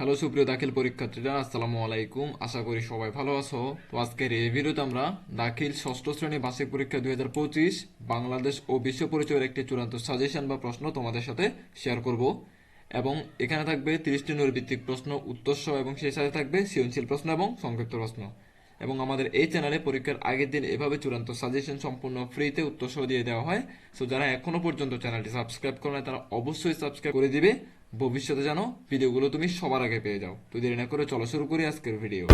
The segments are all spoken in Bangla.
হ্যালো, সুপ্রিয় দাখিল পরীক্ষার্থীরা, আসসালামু আলাইকুম। আশা করি সবাই ভালো আছো। তো আজকের এই ভিডিওতে আমরা দাখিল ষষ্ঠ শ্রেণি বার্ষিক পরীক্ষা দুই হাজার পঁচিশ, বাংলাদেশ ও বিশ্ব পরিচয়ের একটি চূড়ান্ত সাজেশন বা প্রশ্ন তোমাদের সাথে শেয়ার করব। এবং এখানে থাকবে তিরিশটি নৈর্ভিত্তিক প্রশ্ন, উত্তর সহ এবং সেই সাথে থাকবে সৃজনশীল প্রশ্ন এবং সংক্ষিপ্ত প্রশ্ন। এবং আমাদের এই চ্যানেলে পরীক্ষার আগের দিন এভাবে চূড়ান্ত সাজেশন সম্পূর্ণ ফ্রিতে উত্তর সহ দিয়ে দেওয়া হয়। সো যারা এখনও পর্যন্ত চ্যানেলটি সাবস্ক্রাইব করে না তারা অবশ্যই সাবস্ক্রাইব করে দিবে। ভবিষ্যতে যেন ভিডিওগুলো তুমি সবার আগে পেয়ে যাও। তো দেরি না করে চলো শুরু করি আজকের ভিডিও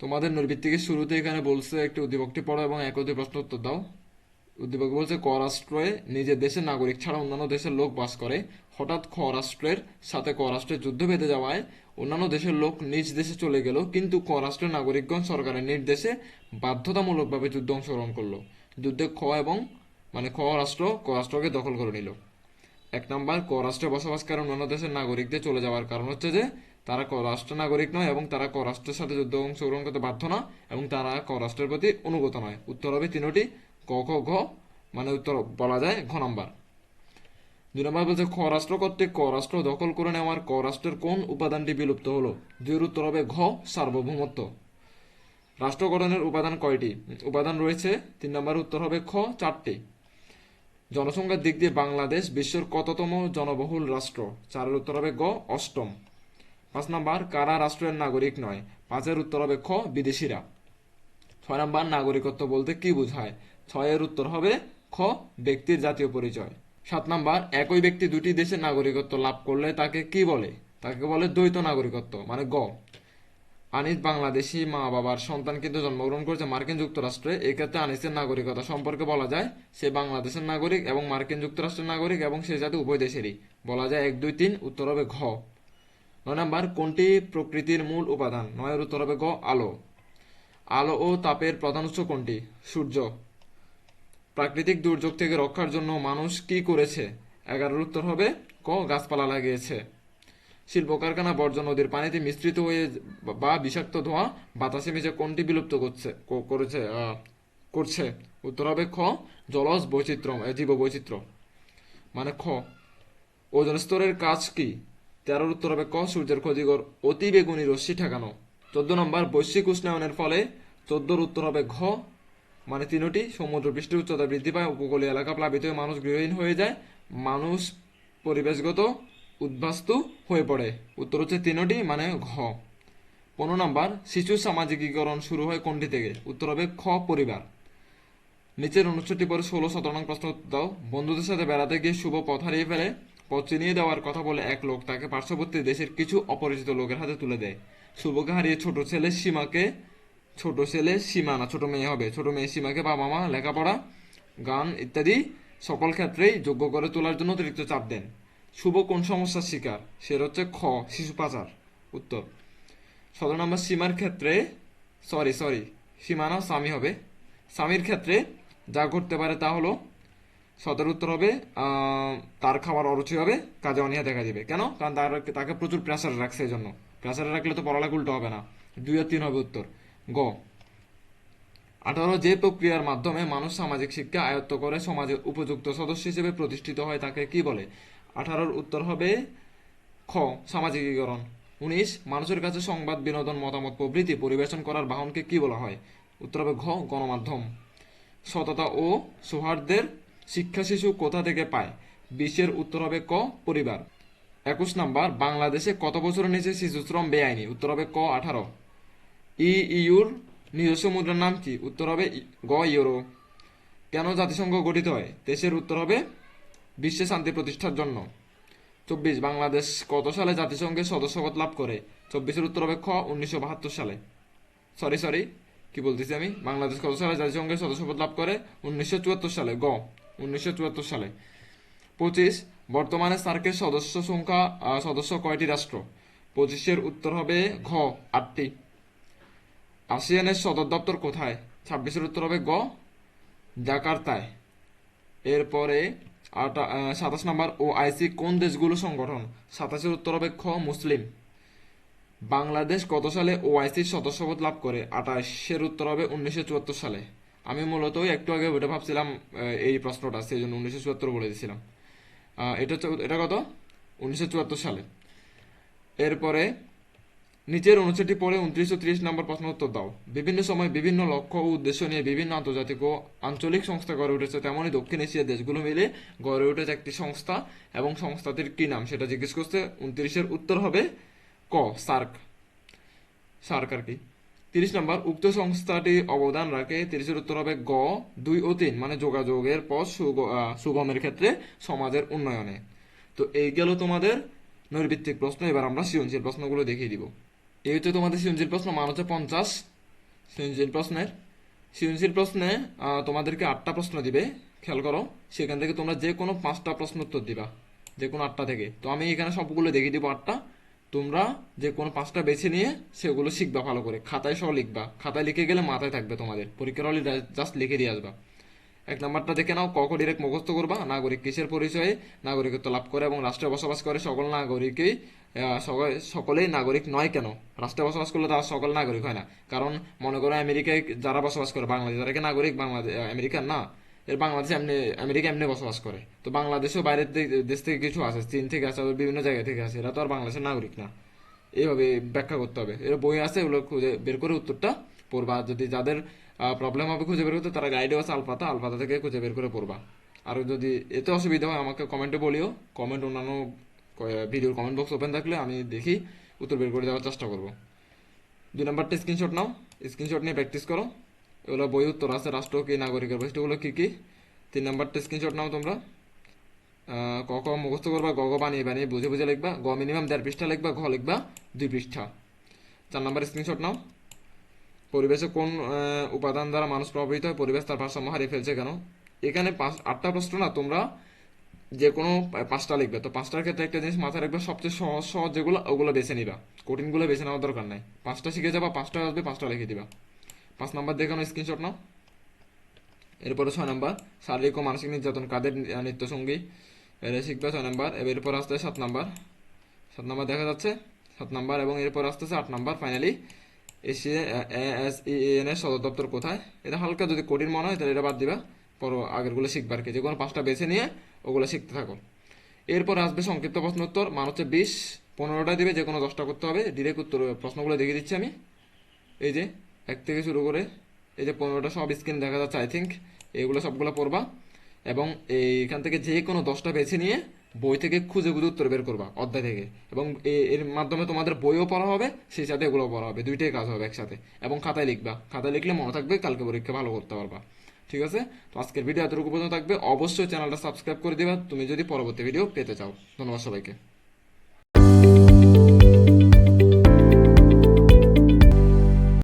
তোমাদের নৈর্ভিত্তিকের শুরুতে এখানে বলছে, একটি উদ্দীপকটি পড়ো এবং এক অধিক প্রশ্ন উত্তর দাও। উদ্দীপক বলছে ক রাষ্ট্রে নিজের দেশের নাগরিক ছাড়া অন্যান্য দেশের লোক বাস করে। হঠাৎ খ রাষ্ট্রের সাথে ক রাষ্ট্রের যুদ্ধ বেঁধে যাওয়ায় অন্যান্য দেশের লোক নিজ দেশে চলে গেল, কিন্তু ক রাষ্ট্রের নাগরিকগণ সরকারের নির্দেশে বাধ্যতামূলকভাবে যুদ্ধ অংশগ্রহণ করল। যুদ্ধে খ এবং মানে খ রাষ্ট্র ক রাষ্ট্রকে দখল করে নিল। এক নম্বর ক রাষ্ট্রে বসবাসকারী অন্যান্য দেশের নাগরিকদের চলে যাওয়ার কারণ হচ্ছে যে, তারা ক রাষ্ট্র নাগরিক নয় এবং তারা ক রাষ্ট্রের সাথে যুদ্ধ অংশগ্রহণ করতে বাধ্য না এবং তারা ক রাষ্ট্রের প্রতি অনুগত নয়। উত্তর হবে তিনটি, ক, খ, ঘ মানে উত্তর বলা যায় ঘ নম্বর। দুই নম্বর বলছে খ রাষ্ট্র কর্তৃক ক রাষ্ট্র দখল করে নেওয়ার ক রাষ্ট্রের কোন উপাদানটি বিলুপ্ত হলো? দুইয়ের উত্তর হবে ঘ, সার্বভৌমত্ব। রাষ্ট্র গঠনের উপাদান কয়টি? উপাদান রয়েছে, তিন নম্বর উত্তর হবে খ, চারটি। জনসংখ্যার দিক দিয়ে বাংলাদেশ বিশ্বের কততম জনবহুল রাষ্ট্র? চারের উত্তর হবে গ, অষ্টম। পাঁচ নম্বর, কারা রাষ্ট্রের নাগরিক নয়? পাঁচের উত্তর হবে খ, বিদেশিরা। ছয় নম্বর, নাগরিকত্ব বলতে কি বোঝায়? ছয়ের উত্তর হবে খ, ব্যক্তির জাতীয় পরিচয়। সাত নম্বর, একই ব্যক্তি দুটি দেশের নাগরিকত্ব লাভ করলে তাকে কি বলে? তাকে বলে দ্বৈত নাগরিকত্ব মানে গ। আনিস বাংলাদেশি মা বাবার সন্তান কিন্তু জন্মগ্রহণ করেছে মার্কিন যুক্তরাষ্ট্রে। এক্ষেত্রে আনিসের নাগরিকতা সম্পর্কে বলা যায়, সে বাংলাদেশের নাগরিক এবং মার্কিন যুক্তরাষ্ট্রের নাগরিক এবং সে জাতি উভয় দেশেরই। বলা যায় এক, দুই, তিন, উত্তর হবে ঘ। নয় নাম্বার, কোনটি প্রকৃতির মূল উপাদান? নয়ের উত্তর হবে গ আলো। আলো ও তাপের প্রধান উৎস কোনটি? সূর্য। প্রাকৃতিক দুর্যোগ থেকে রক্ষার জন্য মানুষ কি করেছে? এগারোর উত্তর হবে, ক, গাছপালা লাগিয়েছে। শিল্প কারখানা বর্জ্য নদীর পানিতে মিশ্রিত হয়ে বা বিষাক্ত ধোঁয়া বাতাসে মিশে কোনটি বিলুপ্ত করছে করেছে করছে। উত্তর হবে খ, জলজ বৈচিত্র্য জীব বৈচিত্র্য। মানে খ, ওজন স্তরের কাজ কি? তেরোর উত্তর হবে ক, সূর্যের ক্ষতিকর অতি বেগুনি রশ্মি ঠেকানো। চোদ্দ নম্বর, বৈশ্বিক উষ্ণায়নের ফলে চোদ্দোর উত্তর হবে ঘ মানে তিনটি, সমুদ্র পৃষ্ঠের উচ্চতা বৃদ্ধি পায়, উপকূলীয় এলাকা প্লাবিত হয়ে মানুষ গৃহহীন হয়ে যায়। মানুষ পরিবেশগত উদ্বাস্তু হয়ে পড়ে। উত্তর হচ্ছে তিনটি মানে ঘ। পনেরো নম্বর, শিশু সামাজিকীকরণ শুরু হয় কোনটি থেকে? উত্তর হবে খ, পরিবার। নিচের অনুচ্ছেদটি পরে ষোলো সতেরো নং প্রশ্ন দাও। বন্ধুদের সাথে বেড়াতে গিয়ে শুভ পথ হারিয়ে ফেলে, পথ চিনিয়ে দেওয়ার কথা বলে এক লোক তাকে পার্শ্ববর্তী দেশের কিছু অপরিচিত লোকের হাতে তুলে দেয়। শুভকে হারিয়ে ছোট ছেলে সীমাকে, ছোট ছেলে সীমা না ছোট মেয়ে হবে। ছোট মেয়ে সীমাকে বাবা মা, লেখাপড়া, গান ইত্যাদি সকল ক্ষেত্রেই যোগ্য করে তোলার জন্য অতিরিক্ত চাপ দেন। শুভ কোন সমস্যার শিকার? সে হচ্ছে খ, শিশু পাচার। উত্তর। সতেরো নম্বর, সীমার ক্ষেত্রে সরি সরি সীমা না, স্বামী হবে। স্বামীর ক্ষেত্রে যা ঘটতে পারে তা হলো, সতের উত্তর হবে তার খাবার অরুচি হবে, কাজে অনীহা দেখা দিবে। কেন? কারণ তার, তাকে প্রচুর প্রেসারে রাখছে এই জন্য। প্রেসারে রাখলে তো পড়ালেখা উল্টো হবে না। দুই আর তিন হবে উত্তর। গ। আঠারো, যে প্রক্রিয়ার মাধ্যমে মানুষ সামাজিক শিক্ষা আয়ত্ত করে সমাজের উপযুক্ত সদস্য হিসেবে প্রতিষ্ঠিত হয় তাকে কি বলে? আঠারোর উত্তর হবে খ, সামাজিকীকরণ। উনিশ, মানুষের কাছে সংবাদ, বিনোদন, মতামত, প্রভৃতি পরিবেশন করার বাহনকে কি বলা হয়? উত্তর হবে ঘ, গণমাধ্যম। সততা ও সৌহার্দ্যের শিক্ষা শিশু কোথা থেকে পায়? বিশ্বের উত্তর হবে ক, পরিবার। একুশ নাম্বার, বাংলাদেশে কত বছরের নিচে শিশুশ্রম বেআইনি? উত্তর হবে ক, আঠারো। ই, ইউর নিজস্ব মুদ্রার নাম কি? উত্তর হবে গ, ইউরো। কেন জাতিসংঘ গঠিত হয়? দেশের উত্তর হবে বিশ্বে শান্তি প্রতিষ্ঠার জন্য। চব্বিশ, বাংলাদেশ কত সালে জাতিসংঘের সদস্যপদ লাভ করে? চব্বিশের উত্তর হবে খ উনিশশো বাহাত্তর সালে। সরি সরি, কি বলতেছি আমি? বাংলাদেশ কত সালে জাতিসংঘের সদস্যপদ লাভ করে? উনিশশো চুয়াত্তর সালে। গ, উনিশশো চুয়াত্তর সালে। পঁচিশ, বর্তমানে সার্কের সদস্য সংখ্যা সদস্য কয়টি রাষ্ট্র? পঁচিশের উত্তর হবে ঘ, আটটি। আসিয়ানের সদর দপ্তর কোথায়? ছাব্বিশের উত্তর হবে গ, জাকার্তায়। এরপরে সাতাশ নম্বর ও আইসি কোন দেশগুলো সংগঠন? সাতাশের উত্তর হবে খ মুসলিম। বাংলাদেশ কত সালে ওআইসির সদস্যপদ লাভ করে? আঠাশের উত্তর হবে উনিশশো চুয়াত্তর সালে। আমি মূলত একটু আগে ওটা ভাবছিলাম এই প্রশ্নটা সেই জন্য উনিশশো চুয়াত্তর বলে দিয়েছিলাম এটা এটা কত? উনিশশো চুয়াত্তর সালে। এরপরে নিচের অনুচ্ছেদটি পড়ে উনত্রিশশো ত্রিশ নম্বর প্রশ্ন উত্তর দাও। বিভিন্ন সময় বিভিন্ন লক্ষ্য ও উদ্দেশ্য নিয়ে বিভিন্ন আন্তর্জাতিক ও আঞ্চলিক সংস্থা গড়ে উঠেছে। তেমনই দক্ষিণ এশিয়ার দেশগুলো মিলে গড়ে উঠেছে একটি সংস্থা এবং সংস্থাটির কি নাম সেটা জিজ্ঞেস করছে। উনত্রিশের উত্তর হবে ক, সার্ক। সার্ক আর কি? তিরিশ নম্বর, উক্ত সংস্থাটি অবদান রাখে। তিরিশের উত্তর হবে গ, দুই ও তিন মানে যোগাযোগের পথ সুগমের ক্ষেত্রে সমাজের উন্নয়নে। তো এই গেল তোমাদের নৈর্ভিত্তিক প্রশ্ন। এবার আমরা সৃজনশীল প্রশ্নগুলো দেখিয়ে দিব। এই হচ্ছে তোমাদের সৃজনশীল প্রশ্ন, মান হচ্ছে পঞ্চাশ। সৃজনশীল প্রশ্নের, সৃজনশীল প্রশ্নে তোমাদেরকে আটটা প্রশ্ন দিবে, খেয়াল করো। সেখান থেকে তোমরা যে কোনো পাঁচটা প্রশ্ন উত্তর দিবা, যে কোনো আটটা থেকে। তো আমি এখানে সবগুলো দেখিয়ে দিব আটটা। তোমরা যে কোনো পাঁচটা বেছে নিয়ে সেগুলো শিখবা ভালো করে। খাতায় সহ লিখবা। খাতায় লিখে গেলে মাথায় থাকবে তোমাদের। পরীক্ষার হলে জাস্ট লিখে দিয়ে আসবা। এক নম্বরটা দেখে নাও, ক ডিরেক্ট মুখস্থ করবা, নাগরিক কিসের পরিচয়ে? নাগরিকত্ব লাভ করে এবং রাষ্ট্রে বসবাস করে সকল নাগরিকই সকলেই নাগরিক নয় কেন? রাষ্ট্রে বসবাস করলে তারা সকল নাগরিক হয় না। কারণ মনে করো আমেরিকায় যারা বসবাস করে, বাংলাদেশ তারা কি নাগরিক? বাংলাদেশ আমেরিকান না। এর বাংলাদেশে এমনি, আমেরিকা এমনি বসবাস করে। তো বাংলাদেশেও বাইরের দেশ থেকে কিছু আছে, চীন থেকে আবার বিভিন্ন জায়গা থেকে আসে এরা তো আর বাংলাদেশের নাগরিক না। এইভাবে ব্যাখ্যা করতে হবে। এর বই আছে, এগুলো খুঁজে বের করে উত্তরটা পড়বা। যদি যাদের প্রবলেম হবে, খুঁজে বের করতে তারা গাইডে আছে আলপাতা আলপাতা থেকে খুঁজে বের করে পড়বা। আর যদি এতে অসুবিধা হয়, আমাকে কমেন্টে বলিও। কমেন্ট অন্যান্য ভিডিওর কমেন্ট বক্স ওপেন থাকলে আমি দেখি, উত্তর বের করে দেওয়ার চেষ্টা করব। দুই নাম্বারটা স্ক্রিনশট নাও। স্ক্রিনশট নিয়ে প্র্যাকটিস করো। এগুলো বই উত্তর আছে, রাষ্ট্র কি নাগরিকের বৈশিষ্ট্যগুলো কী কী? তিন নাম্বারটা স্ক্রিনশট নাও তোমরা। ক ক মুখস্থ করবা, গ গ বানিয়ে বানিয়ে বুঝে বুঝে লিখবা। গ মিনিমাম দেড় পৃষ্ঠা লিখবা, ঘ লিখবা, দুই পৃষ্ঠা। চার নাম্বার স্ক্রিনশট নাও। পরিবেশে কোন উপাদান দ্বারা মানুষ প্রভাবিত হয় পরিবেশ তার ভারসাম্য হারিয়ে ফেলছে কেন? এখানে পাঁচ আটটা প্রশ্ন না তোমরা যে কোনো পাঁচটা লিখবে। তো পাঁচটার ক্ষেত্রে একটা জিনিস মাথায় রাখবে সবচেয়ে সহজ সহজ যেগুলো ওগুলো বেছে নিবা। কঠিনগুলো বেছে নেওয়ার দরকার নাই। পাঁচটা শিখে যাবা পাঁচটা আসবে পাঁচটা লিখে দিবা। পাঁচ নাম্বার দেখানো স্ক্রিনশট নাও। এরপরে ছয় নাম্বার শারীরিক ও মানসিক নির্যাতন কাদের আহ, নিত্যসঙ্গী? এটা শিখবে ছয় নাম্বার এবার এরপর আসতে সাত নাম্বার। সাত নাম্বার দেখা যাচ্ছে সাত নাম্বার এবং এরপর আসতেছে আট নাম্বার ফাইনালি এসিএ এস এন, এর সদর দপ্তর কোথায়? এটা হালকা যদি কঠিন মনে হয়, তাহলে এটা বাদ দিবা। পর আগেরগুলো শিখবার কি, যে কোনো পাঁচটা বেছে নিয়ে ওগুলো শিখতে থাকো। এরপর আসবে সংক্ষিপ্ত প্রশ্ন উত্তর মান হচ্ছে বিশ, পনেরোটা দিবে, যে কোনো দশটা করতে হবে। ডিরেক্ট উত্তর প্রশ্নগুলো দেখিয়ে দিচ্ছি আমি। এই যে, এক থেকে শুরু করে, এই যে পনেরোটা সব স্ক্রিন দেখা যাচ্ছে আই থিঙ্ক এগুলো সবগুলো পড়বা। এবং এইখান থেকে যে কোনো দশটা বেছে নিয়ে বই থেকে খুঁজে খুঁজে উত্তর বের করবা, অধ্যায় থেকে। এবং এর মাধ্যমে তোমাদের বইও পড়া হবে, সেই সাথে এগুলো পড়া হবে, দুইটাই কাজ হবে একসাথে। এবং খাতায় লিখবা। খাতায় লিখলে মনে থাকবে কালকে পরীক্ষা ভালো করতে পারবা। ঠিক আছে? তো আজকের ভিডিও এতটুকু পর্যন্ত থাকবে। অবশ্যই চ্যানেলটা সাবস্ক্রাইব করে দিবা। তুমি যদি পরবর্তী ভিডিও পেতে চাও। ধন্যবাদ সবাইকে।